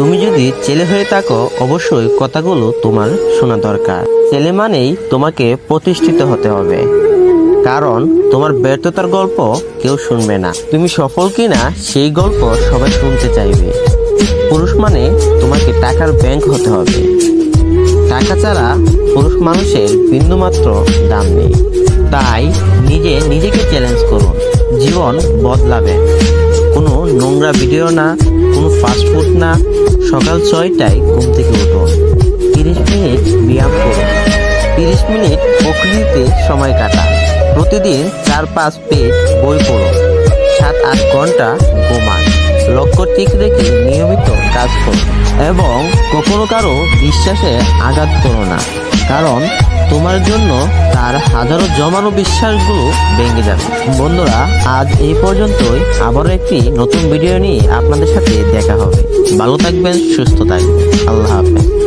তুমি যদি ছেলে হয়ে থাকো, অবশ্যই কথাগুলো তোমার শোনা দরকার। ছেলে মানেই তোমাকে প্রতিষ্ঠিত হতে হবে। কারণ তোমার ব্যর্থতার গল্প কেউ শুনবে না। তুমি সফল কিনা, সেই গল্প সবাই শুনতে চাইবে। পুরুষ মানে তোমাকে টাকার ব্যাংক হতে হবে। টাকা ছাড়া পুরুষ মানুষের বিন্দুমাত্র দাম নেই। তাই নিজে নিজেকে চ্যালেঞ্জ করুন। জীবন বদলাবে। কোনো নোংরা ভিডিও না, কোনো ফাস্টফুড না, সকাল ছয়টায় ঘুম থেকে উঠুন। তিরিশ মিনিট ব্যায়াম করুন। তিরিশ মিনিট প্রকৃতিতে সময় কাটা প্রতিদিন চার পাঁচ পেজ বই পড়ুন। সাত আট ঘণ্টা ঘুমান। লক্ষ্য ঠিক রেখে নিয়মিত কাজ করুন। এবং কখনো কারও বিশ্বাসে আঘাত করো না। কারণ তোমার জন্য তার হাজারো জমানো বিশ্বাসগুলো ভেঙে যাবে। বন্ধুরা, আজ এই পর্যন্তই। আবারও একটি নতুন ভিডিও নিয়ে আপনাদের সাথে দেখা হবে। ভালো থাকবেন, সুস্থ থাকবেন। আল্লাহ হাফেজ।